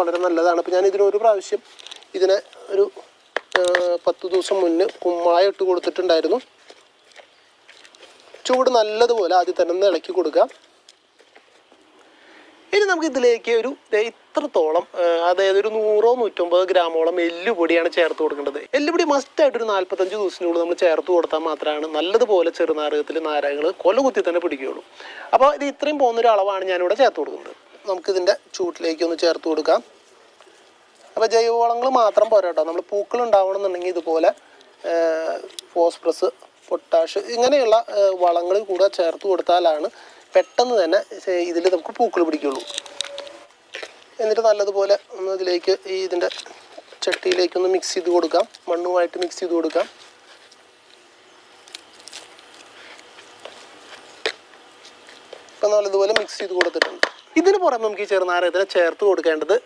വളരെ നല്ലതാണ്. അപ്പോൾ ഞാൻ ഇതിനൊരു പ്രാവശ്യം ഇതിനെ ഒരു പത്ത് ദിവസം മുന്നേ കുമ്മായ ഇട്ട് കൊടുത്തിട്ടുണ്ടായിരുന്നു. ചൂട് നല്ലതുപോലെ ആദ്യം തന്നെ ഒന്ന് ഇളക്കി കൊടുക്കുക. ഇനി നമുക്ക് ഇതിലേക്ക് ഒരു ഇത്രത്തോളം അതായത് ഒരു നൂറോ നൂറ്റമ്പത് ഗ്രാമോളം എല്ലുപൊടിയാണ് ചേർത്ത് കൊടുക്കേണ്ടത്. എല്ലുപൊടി മസ്റ്റായിട്ട് ഒരു നാൽപ്പത്തഞ്ച് ദിവസത്തിനുള്ളിൽ നമ്മൾ ചേർത്ത് കൊടുത്താൽ മാത്രമാണ് നല്ലതുപോലെ ചെറുനാരകത്തിൽ നാരകങ്ങൾ കൊല കുത്തി തന്നെ പിടിക്കുകയുള്ളൂ. അപ്പോൾ ഇത് ഇത്രയും പോകുന്നൊരു അളവാണ് ഞാനിവിടെ ചേർത്ത് കൊടുക്കുന്നത്. നമുക്കിതിന്റെ ചൂട്ടിലേക്ക് ഒന്ന് ചേർത്ത് കൊടുക്കാം. അപ്പോൾ ജൈവവളങ്ങൾ മാത്രം പോരാ കേട്ടോ നമ്മൾ പൂക്കൾ ഉണ്ടാവണമെന്നുണ്ടെങ്കിൽ ഇതുപോലെ ഫോസ്ഫറസ് പൊട്ടാഷ് ഇങ്ങനെയുള്ള വളങ്ങൾ കൂടെ ചേർത്ത് കൊടുത്താലാണ് പെട്ടെന്ന് തന്നെ ഇതിൽ നമുക്ക് പൂക്കൾ പിടിക്കുള്ളൂ. എന്നിട്ട് നല്ലതുപോലെ ഒന്ന് ഇതിലേക്ക് ഈ ഇതിന്റെ ചട്ടിയിലേക്കൊന്ന് മിക്സ് ചെയ്ത് കൊടുക്കാം. മണ്ണുമായിട്ട് മിക്സ് ചെയ്ത് കൊടുക്കാം. ഇപ്പം നല്ലതുപോലെ മിക്സ് ചെയ്ത് കൊടുത്തിട്ടുണ്ട്. ഇതിന് പുറമെ നമുക്ക് ഈ ചെറുനാരകത്തിന് ചേർത്ത് കൊടുക്കേണ്ടത്